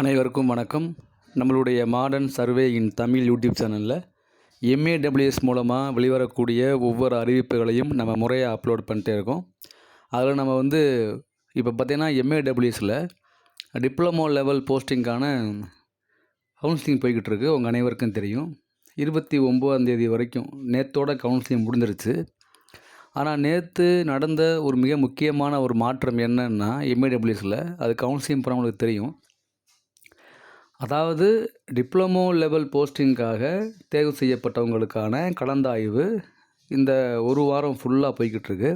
அனைவருக்கும் வணக்கம். நம்மளுடைய modern survey in Tamil YouTube சேனலில் எம்ஏடபிள்யூஎஸ் மூலமாக வெளிவரக்கூடிய ஒவ்வொரு அறிவிப்புகளையும் நம்ம முறையாக அப்லோட் பண்ணிட்டே இருக்கோம். அதில் நம்ம வந்து இப்போ பார்த்திங்கன்னா எம்ஏடபிள்யூஎஸில் டிப்ளமோ லெவல் போஸ்டிங்கான கவுன்சிலிங் போய்கிட்டு இருக்கு. உங்கள் அனைவருக்கும் தெரியும். இருபத்தி ஒம்போதாந்தேதி வரைக்கும் நேத்தோட கவுன்சிலிங் முடிஞ்சிருச்சு. ஆனால் நேற்று நடந்த ஒரு மிக முக்கியமான ஒரு மாற்றம் என்னன்னா எம்ஏடபிள்யூஎஸில் அது கவுன்சிலிங் போனவங்களுக்கு தெரியும். அதாவது டிப்ளமோ லெவல் போஸ்டிங்காக தேர்வு செய்யப்பட்டவங்களுக்கான கலந்தாய்வு இந்த ஒரு வாரம் ஃபுல்லாக போய்கிட்டுருக்கு.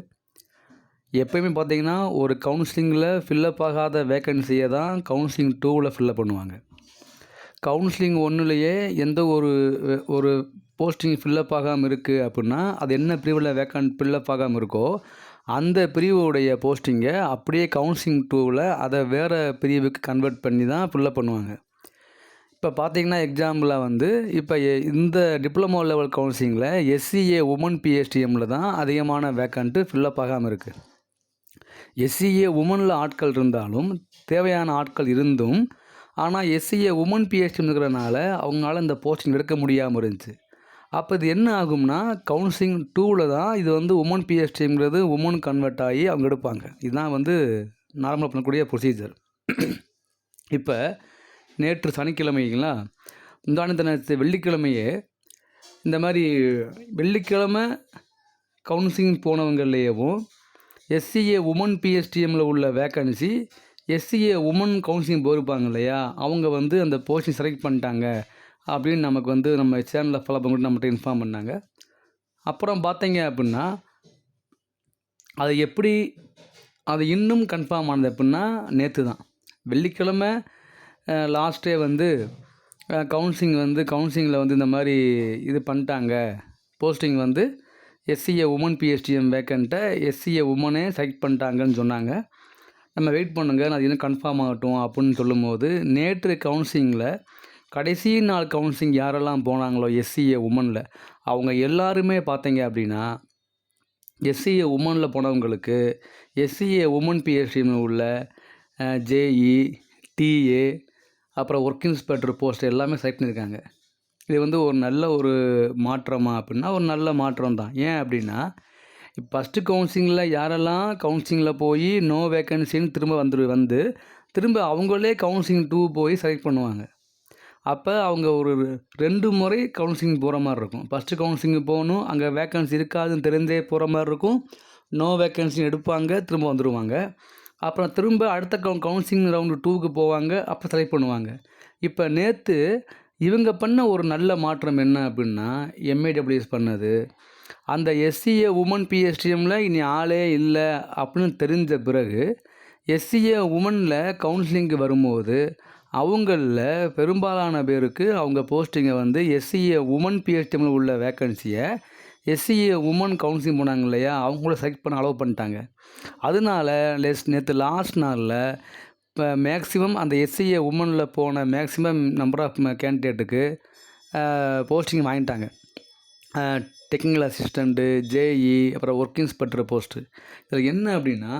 எப்பயுமே பார்த்தீங்கன்னா ஒரு கவுன்சிலிங்கில் ஃபில்லப் ஆகாத வேக்கன்சியை தான் கவுன்சிலிங் டூவில் ஃபில்லப் பண்ணுவாங்க. கவுன்சிலிங் ஒன்றுலையே எந்த ஒரு ஒரு போஸ்டிங் ஃபில்லப் ஆகாமல் இருக்குது அப்படின்னா அது என்ன பிரிவில் வேக்கன்ட் ஃபில்லப் ஆகாமல் இருக்கோ அந்த பிரிவுடைய போஸ்டிங்கை அப்படியே கவுன்சிலிங் டூவில் அதை வேறு பிரிவுக்கு கன்வெர்ட் பண்ணி தான் ஃபில்லப் பண்ணுவாங்க. இப்போ பார்த்தீங்கன்னா எக்ஸாம்பிளாக வந்து இப்போ இந்த டிப்ளமோ லெவல் கவுன்சிலிங்கில் எஸ்சிஏ உமன் பிஎஸ்டிஎம்மில் தான் அதிகமான வேக்கண்ட்டு ஃபில்லப் ஆகாமல் இருக்குது எஸ்சிஏ உமனில் ஆட்கள் இருந்தாலும் தேவையான ஆட்கள் இருந்தும் ஆனால் எஸ்சிஏ உமன் பிஎஸ்டிஎம் இருக்கிறனால அவங்களால இந்த போஸ்டிங் எடுக்க முடியாமல் இருந்துச்சு. அப்போ இது என்ன ஆகும்னா கவுன்சிலிங் டூவில் தான் இது வந்து உமன் பிஎஸ்டிங்கிறது உமன் கன்வெர்ட் ஆகி அவங்க எடுப்பாங்க. இதுதான் வந்து நார்மலாக பண்ணக்கூடிய ப்ரொசீஜர் இப்போ நேற்று சனிக்கிழமைங்களா? முந்தான நேற்று வெள்ளிக்கிழமையே இந்த மாதிரி வெள்ளிக்கிழமை கவுன்சிலிங் போனவங்களையவும் எஸ்சிஏ உமன் பிஎஸ்டிஎம்மில் உள்ள வேக்கன்சி எஸ்சிஏ உமன் கவுன்சிலிங் போயிருப்பாங்க இல்லையா? அவங்க வந்து அந்த போஸ்டிங் செலக்ட் பண்ணிட்டாங்க. அப்படின்னு நமக்கு வந்து நம்ம சேனலில் ஃபாலோ பண்ணிட்டு நம்மகிட்ட இன்ஃபார்ம் பண்ணாங்க. அப்புறம் பார்த்தீங்க அப்படின்னா அது எப்படி அது இன்னும் கன்ஃபார்ம் ஆனது அப்படின்னா நேற்று தான் வெள்ளிக்கிழமை லாஸ்ட்டே வந்து கவுன்சிலிங் வந்து கவுன்சிலிங்கில் வந்து இந்த மாதிரி இது பண்ணிட்டாங்க. போஸ்டிங் வந்து எஸ்சிஏ உமன் பிஹெச்டிஎம் வேக்கண்ட்டை எஸ்சிஏ உமனே செலக்ட் பண்ணிட்டாங்கன்னு சொன்னாங்க. நம்ம வெயிட் பண்ணுங்க அது இன்னும் கன்ஃபார்ம் ஆகட்டும் அப்படின்னு சொல்லும்போது நேற்று கவுன்சிலிங்கில் கடைசி நாள் கவுன்சிலிங் யாரெல்லாம் போனாங்களோ எஸ்சிஏ உமனில் அவங்க எல்லாருமே பார்த்தீங்க அப்படின்னா எஸ்சிஏ உமனில் போனவங்களுக்கு எஸ்சிஏ உமன் பிஹெச்டிஎம் உள்ள ஜேஇ டிஏ அப்புறம் ஒர்க் இன்ஸ்பெக்டர் போஸ்ட் எல்லாமே செலக்ட் பண்ணியிருக்காங்க. இது வந்து ஒரு நல்ல ஒரு மாற்றமா அப்படின்னா ஒரு நல்ல மாற்றம் தான். ஏன் அப்படின்னா ஃபஸ்ட்டு கவுன்சிலிங்கில் யாரெல்லாம் கவுன்சிலிங்கில் போய் நோ வேக்கன்சின்னு திரும்ப வந்துரு வந்து திரும்ப அவங்களே கவுன்சிலிங் டூ போய் செலக்ட் பண்ணுவாங்க. அப்போ அவங்க ஒரு ரெண்டு முறை கவுன்சிலிங் போகிற மாதிரி இருக்கும். ஃபஸ்ட்டு கவுன்சிலிங் போகணும் அங்கே வேக்கன்சி இருக்காதுன்னு தெரிந்தே போகிற மாதிரி இருக்கும். நோ வேக்கன்சி எடுப்பாங்க திரும்ப வந்துடுவாங்க அப்புறம் திரும்ப அடுத்த கவு கவுன்சிலிங் ரவுண்டு டூவுக்கு போவாங்க அப்போ செலக்ட் பண்ணுவாங்க. இப்போ நேற்று இவங்க பண்ண ஒரு நல்ல மாற்றம் என்ன அப்படின்னா எம்ஏடபிள்யூஎஸ் பண்ணது. அந்த எஸ்சிஏ உமன் பிஎஸ்டிஎம்மில் இனி ஆளே இல்லை அப்படின்னு தெரிஞ்ச பிறகு எஸ்சிஏ உமனில் கவுன்சிலிங்க்கு வரும்போது அவங்களில் பெரும்பாலான பேருக்கு அவங்க போஸ்டிங்கை வந்து எஸ்சிஏ உமன் பிஹெச்டிஎம்மில் உள்ள வேக்கன்சியை எஸ்சிஏ உமன் கவுன்சிலிங் போனாங்க இல்லையா? அவங்கள செலக்ட் பண்ண அலோவ் பண்ணிட்டாங்க. அதனால லெஸ் நேற்று லாஸ்ட் நாளில் இப்போ மேக்ஸிமம் அந்த எஸ்சிஏ உமனில் போன மேக்ஸிமம் நம்பர் ஆஃப் கேண்டிடேட்டுக்கு போஸ்டிங் வாங்கிட்டாங்க. டெக்னிக்கல் அசிஸ்டண்ட்டு ஜேஇ அப்புறம் ஒர்க் இன்ஸ்பெக்டர் போஸ்ட்டு இதில் என்ன அப்படின்னா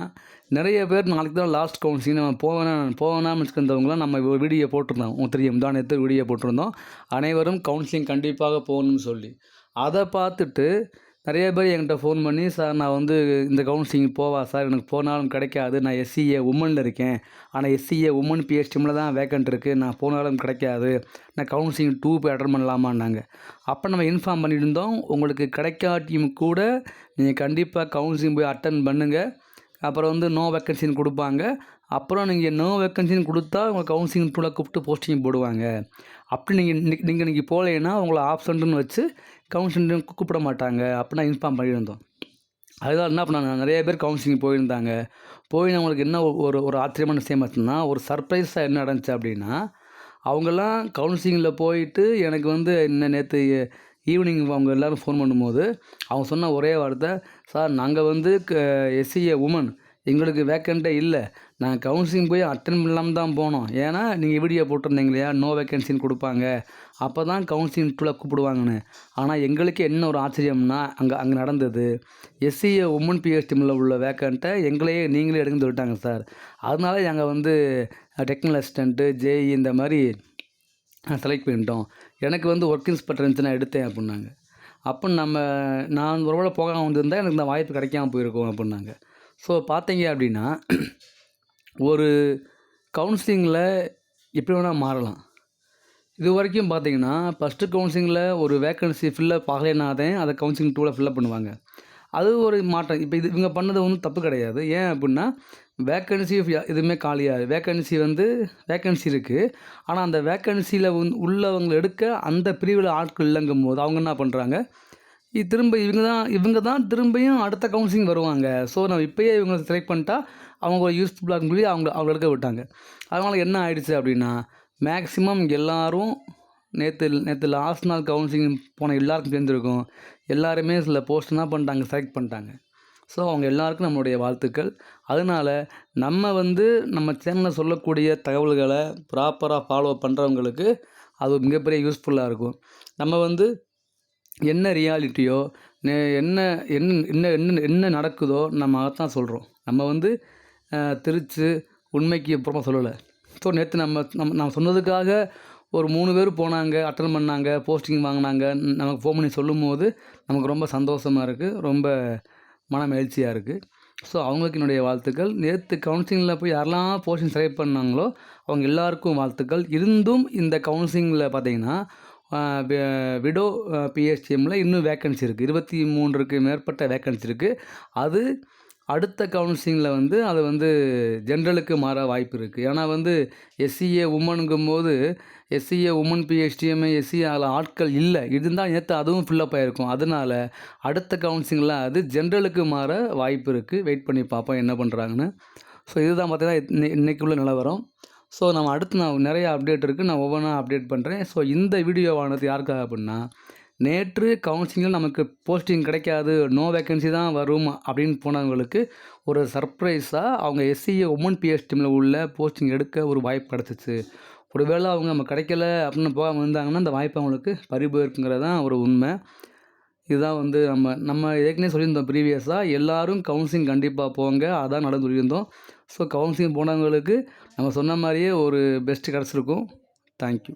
நிறைய பேர் நாளைக்கு தான் லாஸ்ட் கவுன்சிலிங் நம்ம போவேனா போவேனாம்னு இருந்தவங்களாம் நம்ம வீடியோ போட்டிருந்தோம். தெரியும். தான் நேற்று வீடியோ போட்டிருந்தோம். அனைவரும் கவுன்சிலிங் கண்டிப்பாக போகணும்னு சொல்லி. அதை பார்த்துட்டு நிறைய பேர் என்கிட்ட ஃபோன் பண்ணி சார் நான் வந்து இந்த கவுன்சிலிங் போவா சார் எனக்கு போனாலும் கிடைக்காது. நான் எஸ்சிஏ உமனில் இருக்கேன். ஆனால் எஸ்சிஏ உமன் பிஹெச்டிமில் தான் வேக்கண்ட் இருக்குது நான் போனாலும் கிடைக்காது. நான் கவுன்சிலிங் டூ போய் அட்டன் பண்ணலாமான்னாங்க. அப்போ நம்ம இன்ஃபார்ம் பண்ணியிருந்தோம் உங்களுக்கு கிடைக்காட்டியும் கூட நீங்கள் கண்டிப்பாக கவுன்சிலிங் போய் அட்டன் பண்ணுங்கள் அப்புறம் வந்து நோ வேக்கன்சின்னு கொடுப்பாங்க. அப்புறம் நீங்கள் நோ வேக்கன்சின்னு கொடுத்தா உங்கள் கவுன்சிலிங் டூவில் கூப்பிட்டு போஸ்டிங் போடுவாங்க. அப்படி நீங்கள் நீங்கள் நீங்கள் போகலைன்னா உங்களை ஆப்சண்ட்டுன்னு வச்சு கவுன்சிலிங் கூப்பிட மாட்டாங்க. அப்படின்னா இன்ஃபார்ம் பண்ணியிருந்தோம். அதுதான் என்ன பண்ணாங்க நிறைய பேர் கவுன்சிலிங் போயிருந்தாங்க. போய் அவங்களுக்கு என்ன ஒரு ஒரு ஆச்சரியமான விஷயம் பார்த்தோம்னா ஒரு சர்ப்ரைஸாக என்ன நடந்துச்சு அப்படின்னா அவங்கெல்லாம் கவுன்சிலிங்கில் போயிட்டு எனக்கு வந்து என்ன நேற்று ஈவினிங் அவங்க எல்லோரும் ஃபோன் பண்ணும்போது அவங்க சொன்ன ஒரே வார்த்தை சார் நாங்கள் வந்து எஸ்சிஏ உமன் எங்களுக்கு வேக்கண்ட்டே இல்லை. நாங்கள் கவுன்சிலிங் போய் அட்டன் பண்ணாமல் தான் போனோம். ஏன்னா நீங்கள் வீடியோ போட்டிருந்தீங்க இல்லையா? நோ வேக்கன்சின்னு கொடுப்பாங்க. அப்போ தான் கவுன்சிலிங் டூவில் கூப்பிடுவாங்கன்னு. ஆனால் எங்களுக்கு என்ன ஒரு ஆச்சரியம்னா அங்கே அங்கே நடந்தது. எஸ்சிஏ உமன் பிஎஸ்டிமில் உள்ள வேக்கண்ட்டை எங்களையே நீங்களே எடுங்கன்னு சொல்லிட்டாங்க சார் அதனால நாங்கள் வந்து டெக்னிக்கல் அசிஸ்டண்ட்டு ஜேஇ இந்த மாதிரி செலக்ட் பண்ணிட்டோம். எனக்கு வந்து ஒர்க் இன்ஸ்பெக்டர் இருந்துச்சு நான் எடுத்தேன் அப்படின்னாங்க. அப்போ நம்ம நான் ஒரு வேளை போகாமல் வந்திருந்தால் எனக்கு இந்த வாய்ப்பு கிடைக்காம போயிருக்கோம் அப்படின்னாங்க. ஸோ பார்த்தீங்க அப்படின்னா ஒரு கவுன்சிலிங்கில் எப்படி வேணால் மாறலாம். இது வரைக்கும் பார்த்தீங்கன்னா ஃபஸ்ட்டு கவுன்சிலிங்கில் ஒரு வேக்கன்சி ஃபில்லப் ஆகலைனாதான் அதை கவுன்சிலிங் டூவில் ஃபில்லப் பண்ணுவாங்க. அது ஒரு மாற்றம். இப்போ இது இவங்க பண்ணது ஒன்றும் தப்பு கிடையாது. ஏன் அப்படின்னா வேக்கன்சி எதுவுமே காலியாது வேக்கன்சி வந்து வேக்கன்சி இருக்குது ஆனால் அந்த வேக்கன்சியில் உள்ளவங்களை எடுக்க அந்த பிரிவில் ஆட்கள் இல்லைங்கும் போது அவங்க என்ன பண்ணுறாங்க திரும்ப இவங்க தான் இவங்க தான் திரும்பியும் அடுத்த கவுன்சிலிங் வருவாங்க. ஸோ நம்ம இப்போயே இவங்க செலக்ட் பண்ணிட்டா அவங்க ஒரு யூஸ்ஃபுல்லாக சொல்லி அவங்க அவங்க எடுக்க விட்டாங்க. அதனால் என்ன ஆயிடுச்சு அப்படின்னா மேக்ஸிமம் எல்லோரும் நேற்று நேற்று லாஸ்ட் நாள் கவுன்சிலிங் போன எல்லாருக்கும் தெரிஞ்சிருக்கும். எல்லாருமே சில போஸ்ட் என்ன பண்ணிட்டாங்க செலக்ட் பண்ணிட்டாங்க. ஸோ அவங்க எல்லாருக்கும் நம்மளுடைய வாழ்த்துக்கள். அதனால நம்ம வந்து நம்ம சேனலில் சொல்லக்கூடிய தகவல்களை ப்ராப்பராக ஃபாலோ பண்ணுறவங்களுக்கு அது மிகப்பெரிய யூஸ்ஃபுல்லாக இருக்கும். நம்ம வந்து என்ன ரியாலிட்டியோ என்ன என்ன என்ன என்ன என்ன நடக்குதோ நம்ம அதைத்தான் சொல்கிறோம் நம்ம வந்து அஹ், உண்மைக்கு அப்புறமா சொல்லலை. ஸோ நேற்று நம்ம நம்ம சொன்னதுக்காக ஒரு மூணு பேர் போனாங்க அட்டன் பண்ணாங்க போஸ்டிங் வாங்கினாங்க. நமக்கு ஃபோன் பண்ணி சொல்லும்போது நமக்கு ரொம்ப சந்தோஷமாக இருக்குது ரொம்ப மன மகிழ்ச்சியாக இருக்குது ஸோ அவங்களுக்கு என்னுடைய வாழ்த்துக்கள். நேற்று கவுன்சிலிங்கில் போய் யாரெல்லாம் போஸ்டிங் செலக்ட் பண்ணாங்களோ அவங்க எல்லாருக்கும் வாழ்த்துக்கள். இருந்தும் இந்த கவுன்சிலிங்கில் பார்த்தீங்கன்னா விடோ பிஎஸ்டிஎம்மில் இன்னும் வேக்கன்சி இருக்குது இருபத்தி மூன்றுக்கு மேற்பட்ட வேக்கன்சி இருக்குது அது அடுத்த கவுன்சிலிங்கில் வந்து அது வந்து ஜென்ரலுக்கு மாற வாய்ப்பு இருக்குது ஏன்னா வந்து எஸ்சிஏ உமனுங்கும் போது எஸ்சிஏ உமன் பிஹெச்டிஎம் எஸ்சிஏ அதில் ஆட்கள் இல்லை. இருந்தால் நேற்று அதுவும் ஃபில்லப் ஆகிருக்கும் அதனால் அடுத்த கவுன்சிலிங்கில் அது ஜென்ரலுக்கு மாற வாய்ப்பு இருக்குது வெயிட் பண்ணி பார்ப்போம் என்ன பண்ணுறாங்கன்னு ஸோ இதுதான் பார்த்தீங்கன்னா இன்னை- இன்னைக்கு உள்ள நிலவரம். ஸோ நம்ம அடுத்து நான் நிறைய அப்டேட் இருக்குது நான் ஒவ்வொன்றா அப்டேட் பண்ணுறேன் ஸோ இந்த வீடியோவானது யாருக்காக அப்படின்னா நேற்று கவுன்சிலிங்கில் நமக்கு போஸ்டிங் கிடைக்காது நோ வேக்கன்சி தான் வரும் அப்படின்னு போனவங்களுக்கு ஒரு சர்ப்ரைஸாக அவங்க எஸ்சிஏ உமன் பிஎஸ் டீமில் உள்ள போஸ்டிங் எடுக்க ஒரு வாய்ப்பு கிடச்சிச்சு. ஒருவேளை அவங்க நம்ம கிடைக்கல அப்படின்னு போகாமல் இருந்தாங்கன்னா அந்த வாய்ப்பு அவங்களுக்கு பறிபோயிருக்குங்கிறது தான் ஒரு உண்மை. இதுதான் வந்து நம்ம நம்ம ஏற்கனவே சொல்லியிருந்தோம் ப்ரீவியஸாக எல்லாரும் கவுன்சிலிங் கண்டிப்பாக போங்க. அதான் நடந்து சொல்லியிருந்தோம் ஸோ கவுன்சிலிங் போனவங்களுக்கு நம்ம சொன்ன மாதிரியே ஒரு பெஸ்ட்டு கிடச்சிருக்கும். தேங்க்யூ